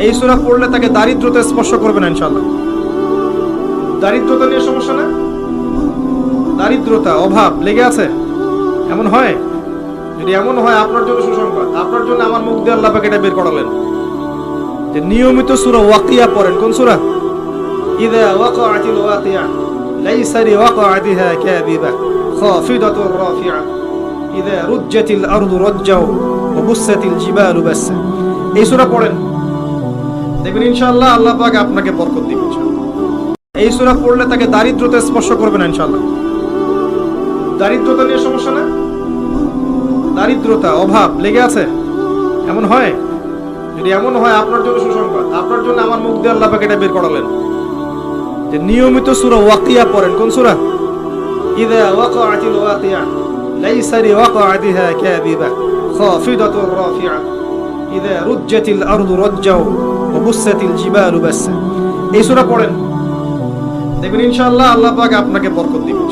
এই সুরা পড়লে তাকে দারিদ্রতা স্পর্শ করবে না ইনশাআল্লাহ। দারিদ্রতা নিয়ে সমস্যা না? দারিদ্রতা, অভাব, লেগে আছে? এমন হয়? যদি এমন হয়, আপনার জন্য সুসংবাদ। আপনার জন্য আমার মুখ দিয়ে আল্লাহ এটা বের করালেন। যে নিয়মিত সূরা ওয়াকিয়া পড়েন। কোন সুরা? ইদা ওয়াকাআতিল ওয়াকিয়া, লাইসা লিওয়াকাআতিহা কাযিবা, খাফিদাতুর ইদা রুজ্জাতিল আরদু রাজ্জাও ওয়া জিবালু বাসা এই সূরা পড়েন। দেখবেন ইনশাআল্লাহ আল্লাহ পাক আপনাকে বরকত ইনশাআল্লাহ। এই সূরা পড়লে তাকে দারিদ্রতা স্পর্শ করবে না ইনশাআল্লাহ। দারিদ্রতা নিয়ে সমস্যা না? দারিদ্রতা, অভাব, লেগে আছে? এমন হয়? যদি এমন হয়, আপনার জন্য সুসংবাদ। আপনার জন্য আমার মুখ দিয়ে আল্লাহ পাক এটা বের করালেন। যে নিয়মিত সূরা ওয়াকিয়া পড়েন। কোন সুরা? ইদা ওয়াকাআতিল ওয়াকিয়া, লাইসা লিওয়াকাআতিহা কাযিবা, খাফিদাতুর রাফিআ। ইদা রুজ্জাতিল আরদু রাজ্জাও এই সূরা পড়েন দেখবেন ইনশাআল্লাহ আল্লাহ আপনাকে বরকত দিবেন।